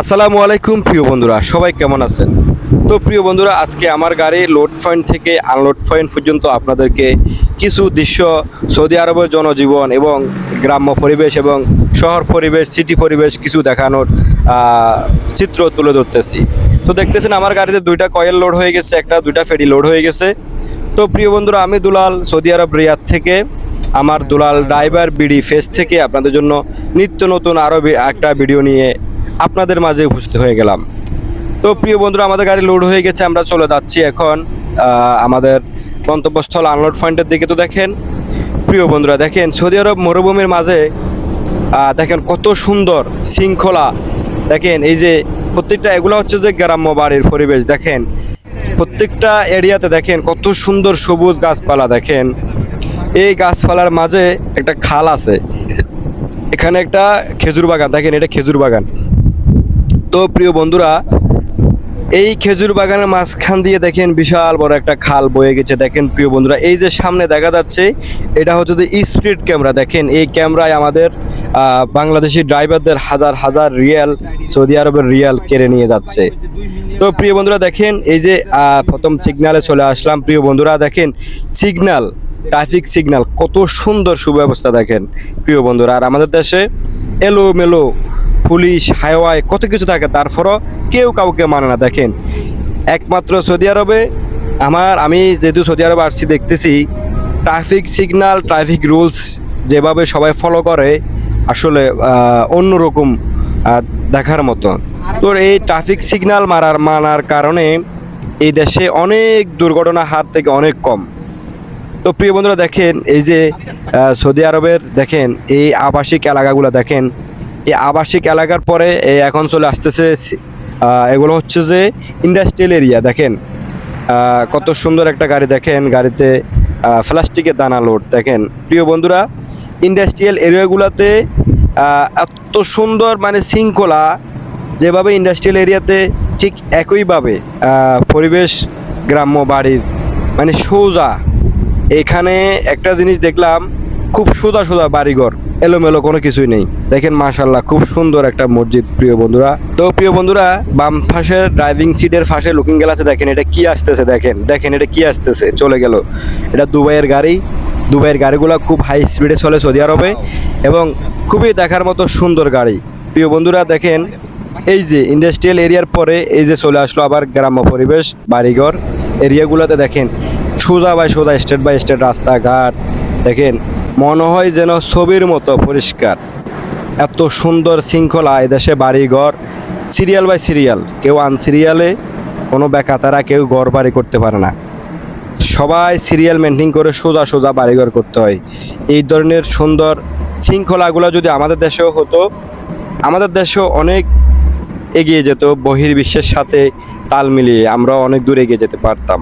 আসসালামু আলাইকুম, প্রিয় বন্ধুরা। সবাই কেমন আছেন? তো প্রিয় বন্ধুরা, আজকে আমার গাড়ি লোড পয়েন্ট থেকে আনলোড পয়েন্ট পর্যন্ত আপনাদেরকে কিছু দৃশ্য সৌদি আরবের জনজীবন এবং গ্রাম্য পরিবেশ এবং শহর পরিবেশ সিটি পরিবেশ কিছু দেখানোর চিত্র তুলে ধরতেছি। তো দেখতেছেন, আমার গাড়িতে দুইটা কয়েল লোড হয়ে গেছে, একটা দুইটা ফেরি লোড হয়ে গেছে। তো প্রিয় বন্ধুরা, আমি দুলাল সৌদি আরব রিয়াদ থেকে। আমার দুলাল ড্রাইভার বিডি ফেস থেকে আপনাদের জন্য নিত্য নতুন আরও একটা ভিডিও নিয়ে আপনাদের মাঝে উপস্থিত হয়ে গেলাম। তো প্রিয় বন্ধুরা, আমাদের গাড়ি লোড হয়ে গেছে, আমরা চলে যাচ্ছি এখন আমাদের গন্তব্যস্থল আনলোড পয়েন্টের দিকে। তো দেখেন, প্রিয় বন্ধুরা, দেখেন, সৌদি আরব মরুভূমির মাঝে দেখেন কত সুন্দর শৃঙ্খলা। দেখেন, এই যে প্রত্যেকটা, এগুলো হচ্ছে যে গ্রাম্য বাড়ির পরিবেশ। দেখেন, প্রত্যেকটা এরিয়াতে দেখেন কত সুন্দর সবুজ গাছপালা। দেখেন, এই গাছপালার মাঝে একটা খাল আছে, এখানে একটা খেজুর বাগান। দেখেন, এটা খেজুর বাগান। তো প্রিয় বন্ধুরা, এই খেজুর বাগানের মাঝখান দিয়ে দেখেন বিশাল বড় একটা খাল বয়ে গেছে। দেখেন প্রিয় বন্ধুরা, এই যে সামনে দেখা যাচ্ছে, এটা হচ্ছে যে স্পিড ক্যামেরা। দেখেন, এই ক্যামেরায় আমাদের বাংলাদেশি ড্রাইভারদের হাজার হাজার রিয়াল, সৌদি আরবের রিয়াল কেড়ে নিয়ে যাচ্ছে। তো প্রিয় বন্ধুরা, দেখেন, এই যে প্রথম সিগনালে চলে আসলাম। প্রিয় বন্ধুরা, দেখেন সিগনাল ট্রাফিক সিগনাল কত সুন্দর সুব্যবস্থা দেখেন। প্রিয় বন্ধুরা, আর আমাদের দেশে এলো মেলো পুলিশ, হাইওয়াই, কত কিছু থাকে, তারপরও কেউ কাউকে মানে না। দেখেন, একমাত্র সৌদি আরবে আমার, আমি যেহেতু সৌদি আরবে আসছি, দেখতেছি ট্রাফিক সিগন্যাল ট্রাফিক রুলস যেভাবে সবাই ফলো করে, আসলে অন্যরকম দেখার মতো। তো এই ট্রাফিক সিগনাল মারার, মানার কারণে এই দেশে অনেক দুর্ঘটনা হার থেকে অনেক কম। তো প্রিয় বন্ধুরা, দেখেন, এই যে সৌদি আরবের, দেখেন, এই আবাসিক এলাকাগুলো, দেখেন এই আবাসিক এলাকার পরে এখন চলে আসতেছে এগুলো হচ্ছে যে ইন্ডাস্ট্রিয়াল এরিয়া দেখেন। কত সুন্দর একটা গাড়ি, দেখেন, গাড়িতে প্লাস্টিকের দানা লোড দেখেন। প্রিয় বন্ধুরা ইন্ডাস্ট্রিয়াল এরিয়াগুলোতে এত সুন্দর মানে শৃঙ্খলা, যেভাবে ইন্ডাস্ট্রিয়াল এরিয়াতে ঠিক একইভাবে পরিবেশ, গ্রাম্য বাড়ির মানে সোজা। এখানে একটা জিনিস দেখলাম, খুব সোজা সোজা বাড়িঘর। এলোমেলো কোনো কিছুই নেই। দেখেন মাশাল্লাহ খুব সুন্দর একটা মসজিদ, প্রিয় বন্ধুরা। তো প্রিয় বন্ধুরা, বাম পাশের ড্রাইভিং সিটের পাশে লুকিং গ্লাসে দেখেন, এটা কি আসতেছে দেখেন দেখেন এটা কি আসতেছে, চলে গেল। এটা দুবাইয়ের গাড়ি, দুবাইয়ের গাড়িগুলো খুব হাই স্পিডে চলে সৌদি আরবে এবং খুবই দেখার মতো সুন্দর গাড়ি। প্রিয় বন্ধুরা, দেখেন, এই যে ইন্ডাস্ট্রিয়াল এরিয়ার পরে এই যে চলে আসলো আবার গ্রাম্য পরিবেশ, বাড়িঘর এরিয়াগুলোতে দেখেন, সোজা বাই সোজা স্টেট বাই স্টেট রাস্তাঘাট, দেখেন মনে হয় যেন ছবির মতো পরিষ্কার। এত সুন্দর শৃঙ্খলা এদেশে বাড়িঘর, সিরিয়াল বাই সিরিয়াল। কেউ আনসিরিয়ালে কোনো বেকাতারা কেউ ঘর বাড়ি করতে পারে না। সবাই সিরিয়াল মেনটেন করে সোজা সোজা বাড়িঘর করতে হয়। এই ধরনের সুন্দর শৃঙ্খলাগুলো যদি আমাদের দেশেও হতো, আমাদের দেশেও অনেক এগিয়ে যেত বহির্বিশ্বের সাথে তাল মিলিয়ে। আমরা অনেক দূর এগিয়ে যেতে পারতাম।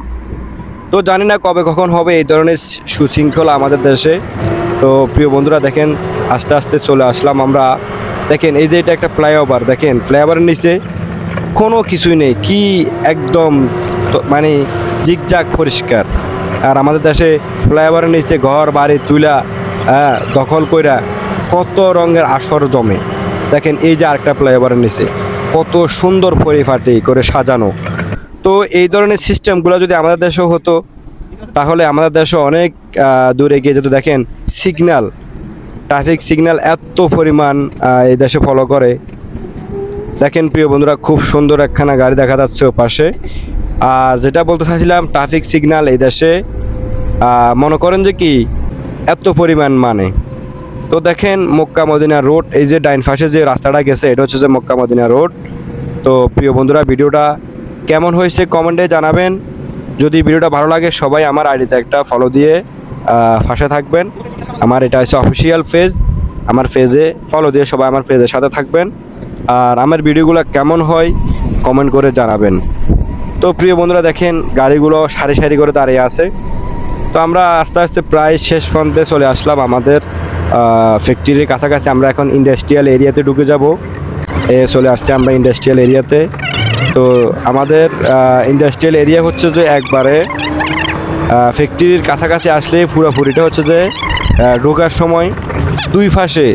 তো জানি না কবে কখন হবে এই ধরনের সুশৃঙ্খলা আমাদের দেশে। তো প্রিয় বন্ধুরা, দেখেন, আস্তে আস্তে চলে আসলাম আমরা। দেখেন, এই যে এটা একটা ফ্লাইওভার, দেখেন, ফ্লাইওভারের নিচে কোনো কিছুই নেই, কি একদম মানে জিগজাগ পরিষ্কার। আর আমাদের দেশে ফ্লাইওভারের নিচে ঘর, বাড়ি, তুলা হ্যাঁ দখল কইরা কত রঙের আসর জমে। দেখেন, এই যে আরেকটা ফ্লাইওভারের নিচে, কত সুন্দর পরিপাটি করে সাজানো। তো এই ধরনের সিস্টেমগুলো যদি আমাদের দেশেও হতো তাহলে আমাদের দেশে অনেক দূরে গিয়ে যেত দেখেন সিগন্যাল ট্রাফিক সিগন্যাল এত পরিমাণ এই দেশে ফলো করে। দেখেন প্রিয় বন্ধুরা, খুব সুন্দর একখানা গাড়ি দেখা যাচ্ছে পাশে আর যেটা বলতে চাইছিলাম ট্রাফিক সিগন্যাল এই দেশে মনে করেন যে কি, এত পরিমাণ মানে। তো দেখেন মক্কা মদিনা রোড, এই যে ডাইন পাশে যে রাস্তাটা গেছে, এটা হচ্ছে যে মক্কা মদিনা রোড। তো প্রিয় বন্ধুরা, ভিডিওটা কেমন হয়েছে কমেন্টে জানাবেন। যদি ভিডিওটা ভালো লাগে, সবাই আমার আইডিতে একটা ফলো দিয়ে ফাঁসে থাকবেন। আমার এটা হচ্ছে অফিসিয়াল পেজ আমার পেজে ফলো দিয়ে সবাই আমার পেজের সাথে থাকবেন। আর আমার ভিডিওগুলো কেমন হয় কমেন্ট করে জানাবেন। তো প্রিয় বন্ধুরা, দেখেন গাড়িগুলো সারি সারি করে দাঁড়িয়ে আছে। তো আমরা আস্তে আস্তে প্রায় শেষ প্রান্তে চলে আসলাম আমাদের ফ্যাক্টরির কাছাকাছি। আমরা এখন ইন্ডাস্ট্রিয়াল এরিয়াতে ঢুকে যাব। এ চলে আসছে আমরা ইন্ডাস্ট্রিয়াল এরিয়াতে তো আমাদের ইন্ডাস্ট্রিয়াল এরিয়া হচ্ছে যে একবারে ফ্যাক্টরির কাছাকাছি আসলে পুরোপুরিটা হচ্ছে যে ঢোকার সময় দুই পাশে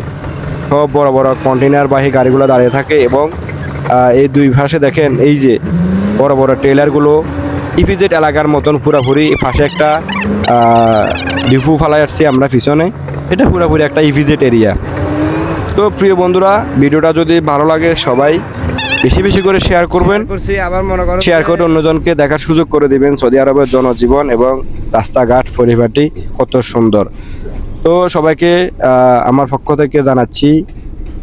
সব বড় বড় কন্টেনার বাহী গাড়িগুলো দাঁড়িয়ে থাকে এবং এই দুই পাশে দেখেন এই যে বড় বড় ট্রেলারগুলো ইপিজেড এলাকার মতন পুরাপুরি পাশে একটা ডিফু ফালাই আসছি আমরা পিছনে। এটা পুরাপুরি একটা ইপিজেড এরিয়া তো প্রিয় বন্ধুরা, ভিডিওটা যদি ভালো লাগে সবাই বেশি বেশি করে শেয়ার করবেন। আবার মনে করেন শেয়ার করে অন্যজনকে দেখার সুযোগ করে দিবেন সৌদি আরবের জনজীবন এবং রাস্তাঘাট পরিবারটি কত সুন্দর। তো সবাইকে আহ, আমার পক্ষ থেকে জানাচ্ছি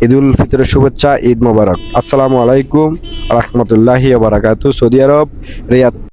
ঈদুল ফিতরের শুভেচ্ছা ঈদ মোবারক। আসসালামু আলাইকুম রহমতুল্লাহি বারাকাতু সৌদি আরব রিয়াদ